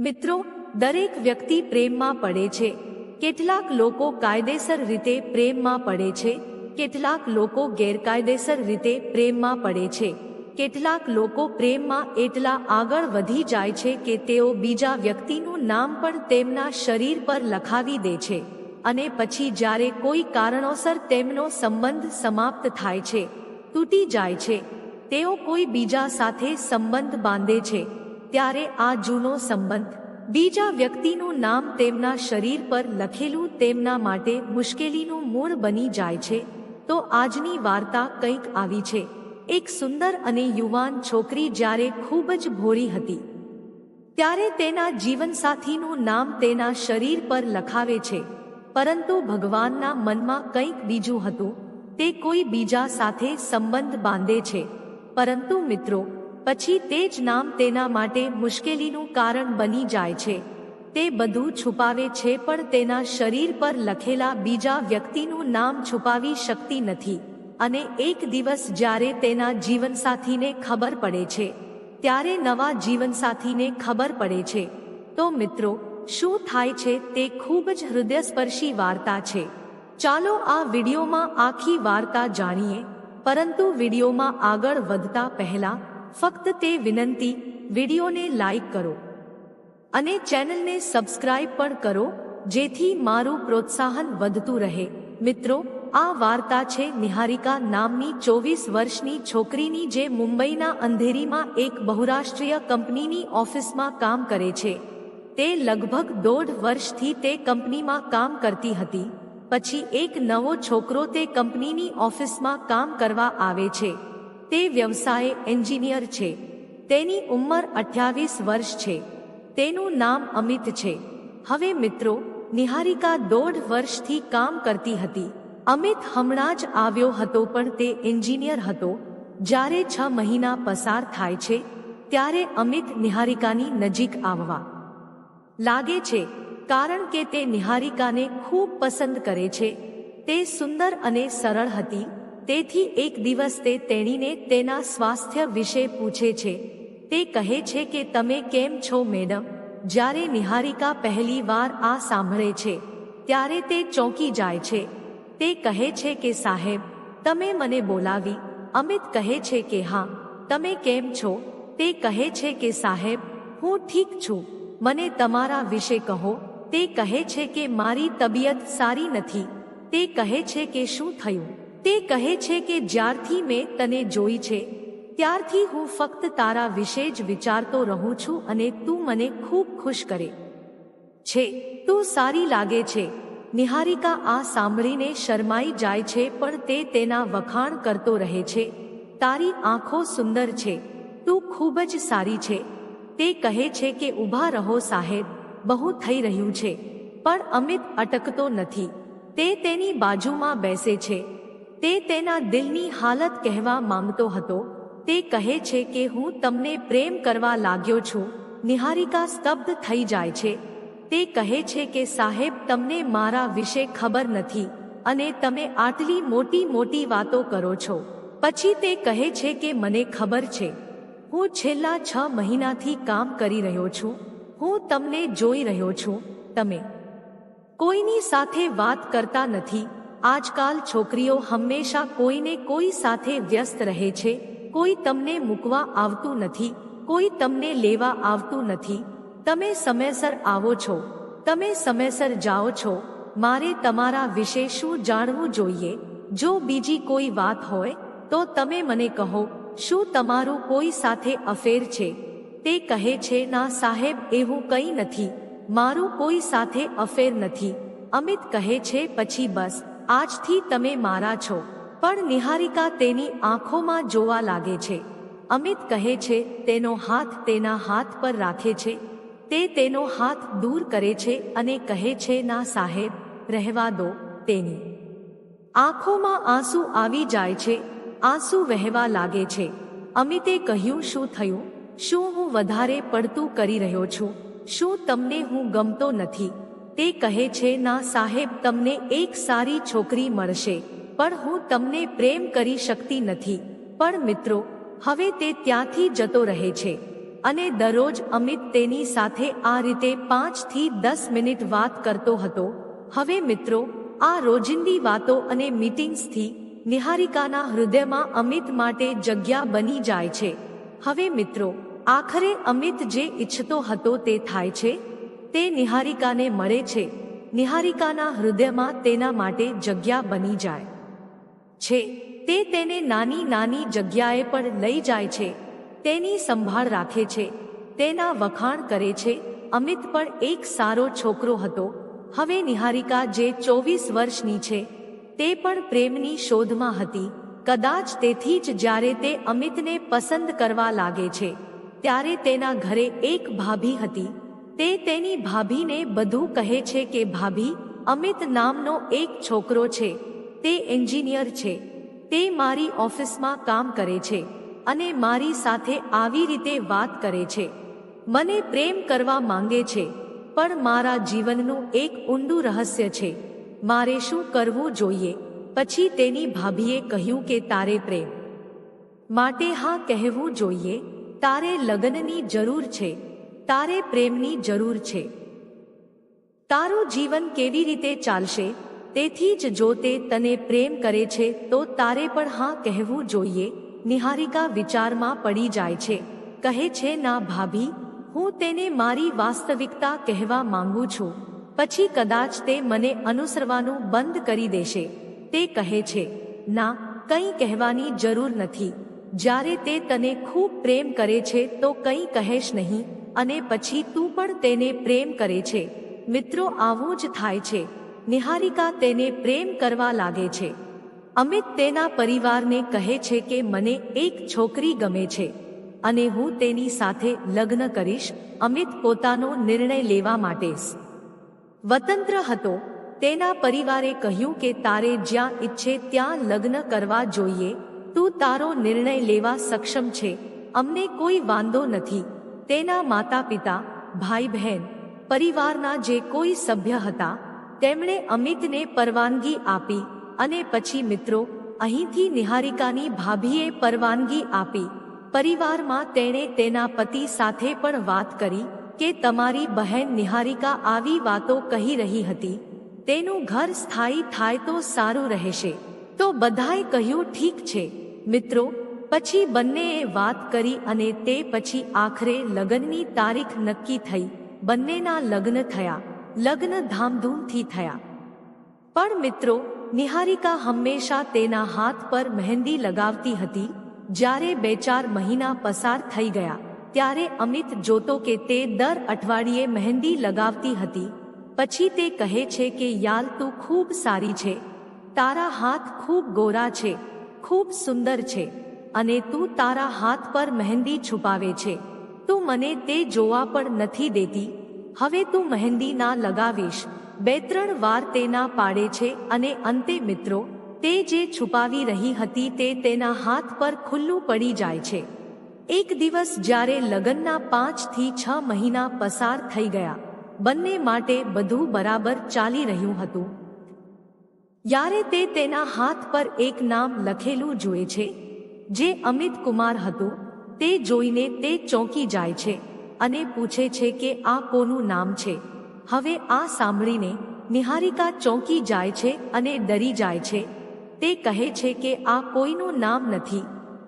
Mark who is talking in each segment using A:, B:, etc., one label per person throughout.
A: મિત્રો, દરેક વ્યક્તિ પ્રેમમાં પડે છે. કેટલાક લોકો કાયદેસર રીતે પ્રેમમાં પડે છે. કેટલાક લોકો ગેરકાયદેસર રીતે પ્રેમમાં પડે છે. કેટલાક લોકો પ્રેમમાં એટલા આગળ વધી જાય છે કે તેઓ બીજા વ્યક્તિનું નામ પણ તેમના શરીર પર લખાવી દે છે. અને પછી જ્યારે કોઈ કારણોસર તેમનો સંબંધ સમાપ્ત થાય છે, તૂટી જાય છે, તેઓ કોઈ બીજા સાથે સંબંધ બાંધે છે. ત્યારે આ જૂનો સંબંધ, બીજા વ્યક્તિનું નામ તેમના શરીર પર લખેલું તેમના માટે મુશ્કેલીનું મૂળ બની જાય છે, તો આજની વાર્તા કંઈક આવી છે. એક સુંદર અને યુવાન છોકરી જ્યારે ખૂબ જ ભોળી હતી, ત્યારે તેના જીવનસાથીનું નામ તેના શરીર પર લખાવે છે, પરંતુ ભગવાનના મનમાં કંઈક બીજું હતું, તે કોઈ બીજા સાથે સંબંધ બાંધે છે. પરંતુ મિત્રો પછી તે જ નામ તેના માટે મુશ્કેલીનું કારણ બની જાય છે. તે બધું છુપાવે છે પણ તેના શરીર પર લખેલા બીજા વ્યક્તિનું નામ છુપાવી શકતી નથી અને એક દિવસ જ્યારે તેના જીવનસાથીને ખબર પડે છે, ત્યારે નવા જીવનસાથીને ખબર પડે છે. તો મિત્રો, શું થાય છે તે ખૂબ જ હૃદયસ્પર્શી વાર્તા છે. ચાલો આ વિડીયોમાં આખી વાર્તા જાણીએ, પરંતુ વિડીયોમાં આગળ વધતા પહેલા ફક્ત તે વિનંતી, વિડીયોને લાઈક કરો અને ચેનલને સબસ્ક્રાઇબ પણ કરો, જેથી મારું પ્રોત્સાહન વધતું રહે. મિત્રો, આ વાર્તા છે નિહારિકા નામની ચોવીસ વર્ષની છોકરીની જે મુંબઈના અંધેરીમાં એક બહુરાષ્ટ્રીય કંપનીની ઓફિસમાં કામ કરે છે. તે લગભગ દોઢ વર્ષથી તે કંપનીમાં કામ કરતી હતી. પછી એક નવો છોકરો તે કંપનીની ઓફિસમાં કામ કરવા આવે છે. તે વ્યવસાય એન્જિનિયર છે. તેની ઉંમર અઠ્યાવીસ વર્ષ છે. તેનું નામ અમિત છે. હવે મિત્રો, નિહારિકા દોઢ વર્ષથી કામ કરતી હતી. અમિત હમણાં જ આવ્યો હતો પણ તે એન્જિનિયર હતો. જ્યારે છ મહિના પસાર થાય છે, ત્યારે અમિત નિહારિકાની નજીક આવવા લાગે છે, કારણ કે તે નિહારિકાને ખૂબ પસંદ કરે છે. તે સુંદર અને સરળ હતી. તેથી એક દિવસ તે તેણીને તેના સ્વાસ્થ્ય વિશે પૂછે છે. તે કહે છે કે, તમે કેમ છો, મેડમ? જ્યારે નિહારિકા પહેલી વાર આ સાંભળે છે, ત્યારે તે ચોંકી જાય છે. તે કહે છે કે, સાહેબ, તમે મને બોલાવી. અમિત કહે છે કે, હા, તમે કેમ છો? તે કહે છે કે, સાહેબ, હું ઠીક છું. મને તમારા વિશે કહો. તે કહે છે કે, મારી તબિયત સારી નથી. તે કહે છે કે, શું થયું? તે કહે છે કે જ્યારથી મેં તને જોઈ છે, ત્યારથી હું ફક્ત તારા વિશે જ વિચારતો રહું છું અને તું મને ખૂબ ખુશ કરે. છે, તું સારી લાગે છે. નિહારિકા આ સાંભળીને શરમાઈ જાય છે, પણ તે તેના વખાણ કરતો રહે છે. તારી આંખો સુંદર છે. તું ખૂબ જ સારી છે. તે કહે છે કે ઊભા રહો સાહેબ, બહુ થઈ રહ્યું છે. પણ અમિત અટકતો નથી. તે તેની બાજુમાં બેસે છે. તે તેના દિલની હાલત કહેવા માંગતો હતો. તે કહે છે કે હું તમને પ્રેમ કરવા લાગ્યો છું. નિહારિકા સ્તબ્ધ થઈ જાય છે. તે કહે છે કે સાહેબ, તમને મારા વિશે ખબર નથી અને તમે આટલી મોટી મોટી વાતો કરો છો. પછી તે કહે છે કે મને ખબર છે. હું છેલ્લા છ મહિનાથી કામ કરી રહ્યો છું. હું તમને જોઈ રહ્યો છું. તમે કોઈની સાથે વાત કરતા નથી. આજકાલ છોકરીઓ હંમેશા કોઈને કોઈ સાથે વ્યસ્ત રહે છે, કોઈ તમને મૂકવા આવતું નથી, કોઈ તમને લેવા આવતું નથી. તમે સમયસર આવો છો, તમે સમયસર જાઓ છો. મારે તમારા વિશે શું જાણવું જોઈએ? જો બીજી કોઈ વાત હોય, તો તમે મને કહો, શું તમારું કોઈ સાથે અફેર છે? તે કહે છે, ના સાહેબ, એવું કંઈ નથી. મારું કોઈ સાથે અફેર નથી. અમિત કહે છે, પછી બસ. આજથી તમે મારા છો. પણ નિહારિકા તેની આંખોમાં જોવા લાગે છે. અમિત કહે છે, તેનો હાથ તેના હાથ પર રાખે છે. તે તેનો હાથ દૂર કરે છે અને કહે છે, ના સાહેબ, રહેવા દો તેની. આંખોમાં આંસુ આવી જાય છે. આંસુ વહેવા લાગે છે. અમિતે કહ્યું, શું થયું? શું હું વધારે પડતું કરી રહ્યો છું? શું તમને હું ગમતો નથી? તે કહે છે, ના સાહેબ, તમને એક સારી છોકરી મળશે, પણ હું તમને પ્રેમ કરી શકતી નથી. પણ મિત્રો, હવે તે ત્યાંથી જતો રહે છે. અને દરરોજ અમિત તેની સાથે આ રીતે પાંચથી દસ મિનિટ વાત કરતો હતો. હવે મિત્રો, આ રોજિંદી વાતો અને મીટિંગ્સથી નિહારિકાના હૃદયમાં અમિત માટે જગ્યા બની જાય છે. હવે મિત્રો, આખરે અમિત જે ઈચ્છતો હતો તે થાય છે? તે નિહારિકાને મળે છે. નિહારિકાના હૃદયમાં તેના માટે જગ્યા બની જાય. છે. તે તેને નાની નાની જગ્યાએ પણ લઈ જાય છે. તેની સંભાળ રાખે છે. તેના વખાણ કરે છે. અમિત પણ એક સારો છોકરો હતો. હવે નિહારિકા જે ચોવીસ વર્ષની છે, તે પણ પ્રેમની શોધમાં હતી. કદાચ તેથી જ જ્યારે તે અમિતને પસંદ કરવા લાગે છે, ત્યારે તેના ઘરે એક ભાભી હતી. તે તેની ભાભીને બધું કહે છે કે, ભાભી, અમિત નામનો એક છોકરો છે. તે એન્જિનિયર છે. તે મારી ઓફિસમાં કામ કરે છે અને મારી સાથે આવી રીતે વાત કરે છે. મને પ્રેમ કરવા માંગે છે, પણ મારા જીવનનું એક ઊંડું રહસ્ય છે. મારે શું કરવું જોઈએ? પછી તેની ભાભીએ કહ્યું કે, તારે પ્રેમ. માટે હા કહેવું જોઈએ. તારે લગ્નની જરૂર છે. તારે પ્રેમની જરૂર છે. તારું જીવન કેવી રીતે ચાલશે, તેથી જ જો તે તને પ્રેમ કરે છે, તો તારે પણ હા કહેવું જોઈએ. નિહારિકા વિચારમાં પડી જાય છે. કહે છે, ના ભાભી, હું તેને મારી વાસ્તવિકતા કહેવા માંગુ છું. પછી કદાચ તે મને અનુસરવાનું બંધ કરી દેશે. તે કહે છે, ના, કંઈ કહેવાની જરૂર નથી. જ્યારે તે તને ખૂબ પ્રેમ કરે છે, તો કંઈ કહેશ નહીં. અને પછી તું પણ તેને પ્રેમ કરે છે. મિત્રો, આવું જ થાય છે. નિહારિકા તેને પ્રેમ કરવા લાગે છે. અમિત તેના પરિવારને કહે છે કે મને એક છોકરી ગમે છે અને હું તેની સાથે લગ્ન કરીશ. અમિત પોતાનો નિર્ણય લેવા માટે સ્વતંત્ર હતો. તેના પરિવારે કહ્યું કે તારે જ્યાં ઈચ્છે ત્યાં લગ્ન કરવા જોઈએ. તું તારો નિર્ણય લેવા સક્ષમ છે. અમને કોઈ વાંધો નથી. તેના માતા પિતા ભાઈ બહેન પરિવારના જે કોઈ સભ્ય હતા, તેમણે અમિતને પરવાનગી આપી અને પછી મિત્રો, અહીંથી નિહારિકાની ભાભીએ પરવાનગી આપી. પરિવારમાં તેણે તેના પતિ સાથે પણ વાત કરી કે તમારી બહેન નિહારિકા આવી વાતો કહી રહી હતી. તેનું ઘર સ્થાયી થાય તો સારું રહેશે. તો બધાએ કહ્યું, ઠીક છે. મિત્રો પછી બંનેએ વાત કરી અને તે પછી આખરે લગ્નની તારીખ નક્કી થઈ. બંનેના લગ્ન થયા. લગ્ન ધામધૂમથી થયા. પણ મિત્રો, નિહારિકા હંમેશા તેના હાથ પર મહેંદી લગાવતી હતી. જ્યારે બે ચાર મહિના પસાર થઈ ગયા, ત્યારે અમિત જોતો કે તે દર અઠવાડિયે મહેંદી લગાવતી હતી. પછી તે કહે છે કે, યાલ, તું ખૂબ સારી છે. તારા હાથ ખૂબ ગોરા છે. ખૂબ સુંદર છે. અને તું તારા હાથ પર મહેંદી છુપાવે છે. તું મને તે જોવા પણ નથી દેતી. હવે તું મહેંદી ના લગાવીશ. બે ત્રણ વાર તેના પાડે છે અને અંતે મિત્રો, તે જે છુપાવી રહી હતી તે તેના હાથ પર ખુલ્લું પડી જાય છે. એક દિવસ જ્યારે લગ્નના પાંચથી છ મહિના પસાર થઈ ગયા, બંને માટે બધું બરાબર ચાલી રહ્યું હતું. યારે તે તેના હાથ પર એક નામ લખેલું જુએ છે જે અમિત કુમાર હતું, તે જોઈને તે ચોંકી જાય છે અને પૂછે છે કે આ કોનું નામ છે. હવે આ સાંભળીને નિહારિકા ચોંકી જાય છે અને ડરી જાય છે. તે કહે છે કે આ કોઈનું નામ નથી,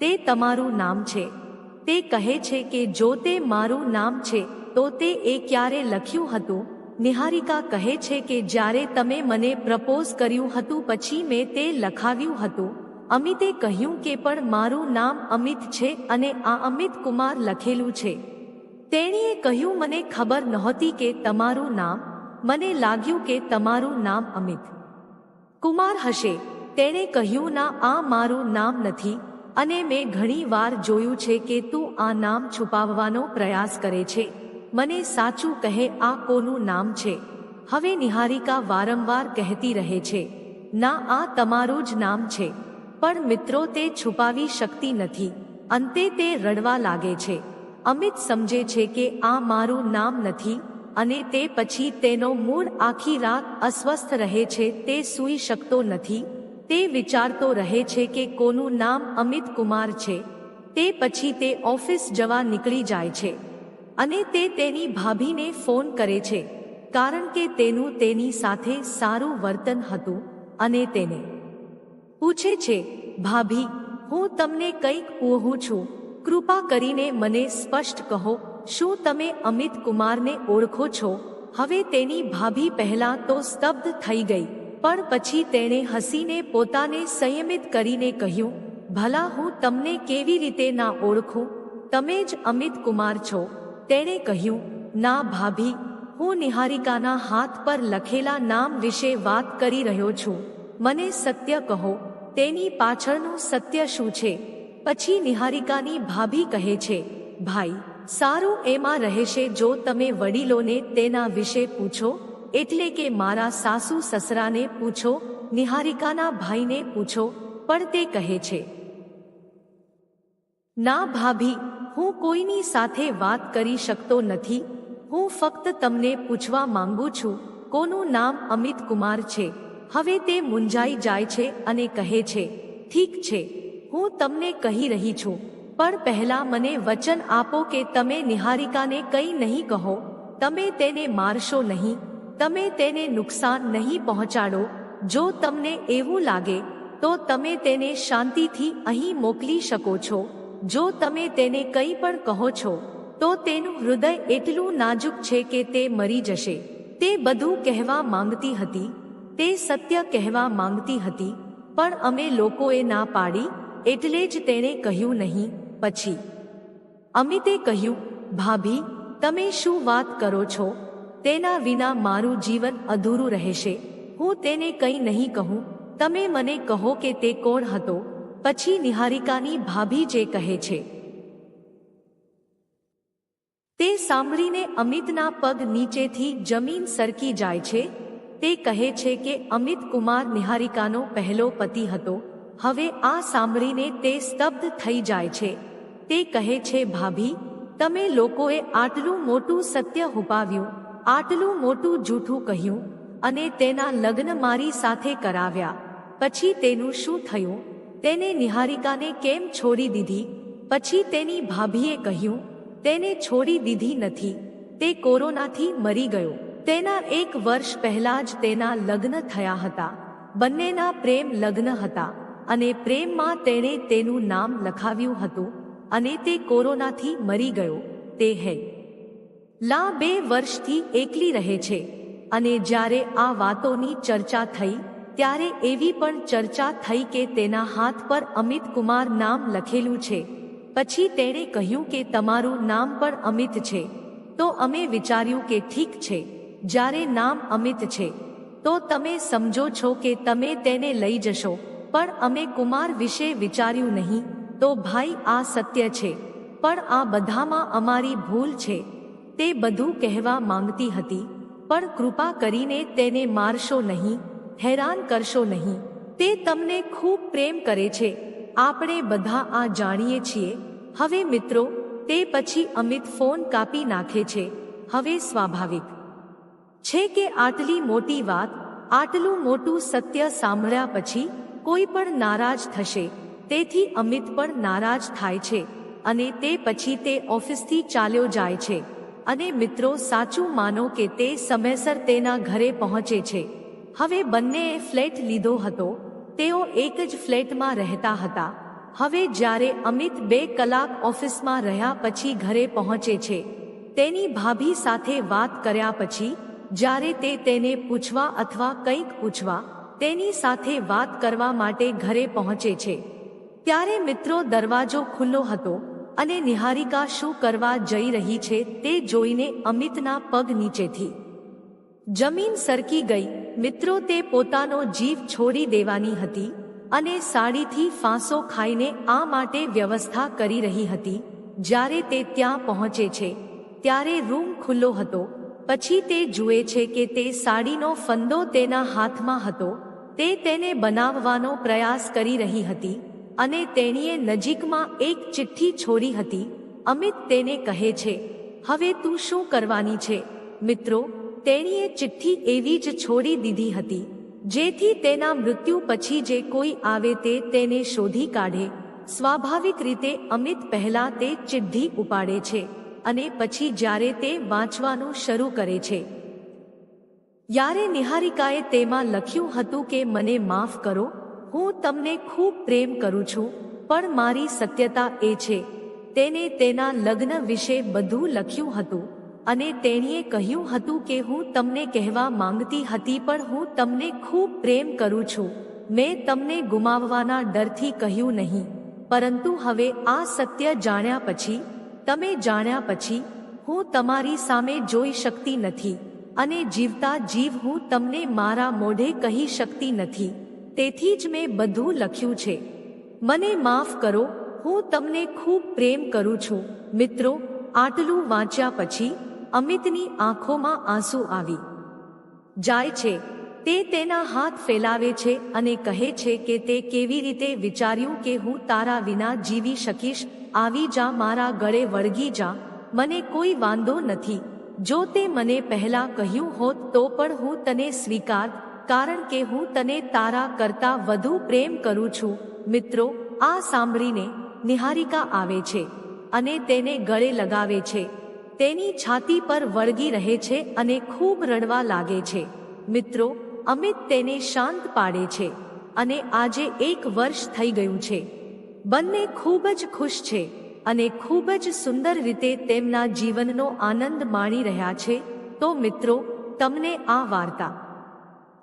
A: તે તમારું નામ છે. તે કહે છે કે જો તે મારું નામ છે, તો તે એ ક્યારે લખ્યું હતું? નિહારિકા કહે છે કે જ્યારે તમે મને પ્રપોઝ કર્યું હતું પછી મેં તે લખાવ્યું હતું. અમિતે કહ્યું કે પણ મારું નામ અમિત છે અને આ અમિત કુમાર લખેલું છે. તેણીએ કહ્યું, મને ખબર નહોતી કે તમારું નામ, મને લાગ્યું કે તમારું નામ અમિત કુમાર હશે. તેણે કહ્યું, ના, આ મારું નામ નથી અને મેં ઘણી વાર જોયું છે કે તું આ નામ છુપાવવાનો પ્રયાસ કરે છે. મને સાચું કહે, આ કોનું નામ છે? હવે નિહારિકા વારંવાર કહેતી રહે છે, ના, આ તમારું જ નામ છે. પણ મિત્રો તે છુપાવી શકતી નથી. અંતે તે રડવા લાગે છે. અમિત સમજે છે કે આ મારું નામ નથી અને તે પછી તેનો મૂળ આખી રાત અસ્વસ્થ રહે છે તે સૂઈ શકતો નથી. તે વિચારતો રહે છે કે કોનું નામ અમિત કુમાર છે. તે પછી તે ઓફિસ જવા નીકળી જાય છે. અને તે તેની ભાભીને ફોન કરે છે. કારણ કે તેનું તેની સાથે સારું વર્તન હતું અને તેને પૂછે છે, ભાભી, હું તમને કંઈક પૂહું છું. કૃપા કરીને મને સ્પષ્ટ કહો, શું તમે અમિત કુમારને ઓળખો છો? હવે તેની ભાભી પહેલા તો સ્તબ્ધ થઈ ગઈ, પણ પછી તેણે હસીને પોતાને સંયમિત કરીને કહ્યું, ભલા હું તમને કેવી રીતે ના ઓળખું? તમે જ અમિત કુમાર છો. તેણે કહ્યું, ના ભાભી, હું નિહારિકાના હાથ પર લખેલા નામ વિશે વાત કરી રહ્યો છું. મને સત્ય કહો, તેની પાછળનું સત્ય શું છે? પછી નિહારિકાની ભાભી કહે છે, ભાઈ, સારું એમાં રહેશે જો તમે વડીલોને તેના વિશે પૂછો, એટલે કે મારા સાસુ સસરાને પૂછો, નિહારિકાના ભાઈને પૂછો, પણ તે કહે છે. ના ભાભી, હું કોઈની સાથે વાત કરી શકતો નથી. હું ફક્ત તમને પૂછવા માંગુ છું, કોનું નામ અમિત કુમાર છે. હવે તે મૂંઝાઈ જાય છે અને કહે છે, ઠીક છે, હું તમને કહી રહી છું. પણ પહેલા મને વચન આપો કે તમે નિહારિકાને કંઈ નહીં કહો. તમે તેને મારશો નહીં. તમે તેને નુકસાન નહીં પહોંચાડો. જો તમને એવું લાગે, તો તમે તેને શાંતિથી અહીં મોકલી શકો છો. જો તમે તેને કંઈ પણ કહો છો, તો તેનું હૃદય એટલું નાજુક છે કે તે મરી જશે. તે બધું કહેવા માંગતી હતી. તે સત્ય કહેવા માંગતી હતી, પણ અમે લોકોએ ના પાડી, એટલે જ તેણે કહ્યું નહીં, પછી. અમિતે કહ્યું, ભાભી, તમે શું વાત કરો છો? તેના વિના મારું જીવન અધૂરું રહેશે. હું તેને કંઈ નહીં કહું. તમે મને કહો કે તે કોણ હતો પછી નિહારિકાની ભાભી જે કહે છે. તે સાંભળીને અમિતના પગ નીચેથી જમીન સરકી જાય છે તે કહે છે કે અમિત કુમાર નિહારિકાનો પહેલો પતિ હતો. હવે આ સાંભળીને તે સ્તબ્ધ થઈ જાય છે. તે કહે છે, ભાભી, તમે લોકોએ આટલું મોટું સત્ય હુપાવ્યું, આટલું મોટું જૂઠું કહ્યું અને તેના લગ્ન મારી સાથે કરાવ્યા. પછી તેનું શું થયું? તેને નિહારિકાને કેમ છોડી દીધી? પછી તેની ભાભીએ કહ્યું, તેને છોડી દીધી નથી. તે કોરોનાથી મરી ગયો. તેના એક વર્ષ પહેલા જ તેના લગ્ન થયા હતા. બંનેના પ્રેમ લગ્ન હતા અને પ્રેમમાં તેણે તેનું નામ લખાવ્યું હતું અને તે કોરોનાથી મરી ગયો. તે હે. લા બે વર્ષથી એકલી રહે છે અને જ્યારે આ વાતોની ચર્ચા થઈ, ત્યારે એવી પણ ચર્ચા થઈ કે તેના હાથ પર અમિત કુમાર નામ લખેલું છે. પછી તેણે કહ્યું કે તમારું નામ પણ અમિત છે. તો અમે વિચાર્યું કે ઠીક છે. જ્યારે નામ અમિત છે, તો તમે સમજો છો કે તમે તેને લઈ જશો. પણ અમે કુમાર વિશે વિચાર્યું નહીં, તો ભાઈ આ સત્ય છે. પણ આ બધામાં અમારી ભૂલ છે. તે બધું કહેવા માંગતી હતી, પણ કૃપા કરીને તેને મારશો નહીં, હેરાન કરશો નહીં. તે તમને ખૂબ પ્રેમ કરે છે. આપણે બધા આ જાણીએ છીએ. હવે મિત્રો, તે પછી અમિત ફોન કાપી નાખે છે. હવે સ્વાભાવિક. છે કે આટલી મોટી વાત, આટલું મોટું સત્ય સાંભળ્યા પછી કોઈ પણ નારાજ થશે, તેથી અમિત પણ નારાજ થાય છે, અને તે પછી તે ઓફિસથી ચાલ્યો જાય છે, અને મિત્રો સાચું માનો કે તે સમયસર તેના ઘરે પહોંચે છે. હવે બંનેએ ફ્લેટ લીધો હતો, તેઓ એક જ ફ્લેટમાં રહેતા હતા. હવે જ્યારે અમિત બે કલાક ઓફિસમાં રહ્યા પછી ઘરે પહોંચે છે, તેની ભાભી સાથે વાત કર્યા પછી જ્યારે તે તેને પૂછવા અથવા કંઈક પૂછવા, તેની સાથે વાત કરવા માટે ઘરે પહોંચે છે. ત્યારે મિત્રો દરવાજો ખુલ્લો હતો અને નિહારિકા શું કરવા જઈ રહી છે તે જોઈને અમિતના પગ નીચેથી જમીન સરકી ગઈ. મિત્રો તે પોતાનો જીવ છોડી દેવાની હતી અને સાડીથી ફાંસો ખાઈને આ માટે વ્યવસ્થા કરી રહી હતી. જ્યારે તે ત્યાં પહોંચે છે, ત્યારે રૂમ ખુલ્લો હતો પછી તે જુએ છે કે તે સાડીનો ફંદો તેના હાથમાં હતો, તે તેને બનાવવાનો પ્રયાસ કરી રહી હતી, અને તેણીએ નજીકમાં એક ચિઠ્ઠી છોડી હતી, અમિત તેને કહે છે, હવે તું શું કરવાની છે? મિત્રો, તેણીએ ચિઠ્ઠી એવી જ છોડી દીધી હતી, જેથી તેના મૃત્યુ પછી જે કોઈ આવે તે તેને શોધી કાઢે. સ્વાભાવિક રીતે અમિત પહેલા તે ચિઠ્ઠી ઉપાડે છે. અને પછી જ્યારે તે વાંચવાનું શરૂ કરે છે. યારે નિહારિકાએ તેમાં લખ્યું હતું કે, મને માફ કરો, હું તમને ખૂબ પ્રેમ કરું છું, પણ મારી સત્યતા એ છે. તેને તેના લગ્ન વિશે બધું લખ્યું હતું અને તેણીએ કહ્યું હતું કે, હું તમને કહેવા માંગતી હતી, પણ હું તમને ખૂબ પ્રેમ કરું છું. મેં તમને ગુમાવવાના ડરથી કહ્યું નહીં. પરંતુ હવે આ સત્ય જાણ્યા પછી તમે જાણ્યા પછી, હું તમારી સામે જોઈ શકતી નથી, અને જીવતા જીવ હું તમને મારા મોઢે કહી શકતી નથી. તેથી જ મેં બધું લખ્યું છે. મને માફ કરો, હું તમને ખૂબ પ્રેમ કરું છું. મિત્રો, આટલું વાંચ્યા પછી અમિતની આંખોમાં આંસુ આવી. જાય છે. તે તેના હાથ ફેલાવે છે અને કહે છે કે તે કેવી રીતે વિચાર્યું કે હું તારા વિના જીવી શકીશ? આવી જા, મારા ગળે વળગી જા. મને કોઈ વાંધો નથી. જો તે મને પહેલા કહ્યું હોત તો પણ હું તને સ્વીકાર. કારણ કે હું તને તારા કરતા વધુ પ્રેમ કરું છું. મિત્રો, આ સાંભળીને નિહારિકા આવે છે અને તેને ગળે લગાવે છે. તેની છાતી પર વળગી રહે છે અને ખૂબ રડવા લાગે છે. મિત્રો અમિત તેને શાંત પાડે છે અને આજે એક વર્ષ થઈ ગયું છે. બંને ખૂબ જ ખુશ છે અને ખૂબ જ સુંદર રીતે તેમના જીવનનો આનંદ માણી રહ્યા છે. તો મિત્રો, તમને આ વાર્તા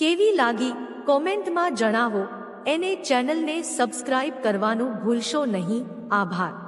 A: કેવી લાગી? કોમેન્ટમાં જણાવો. એને ચેનલને સબસ્ક્રાઇબ કરવાનું ભૂલશો નહીં. આભાર.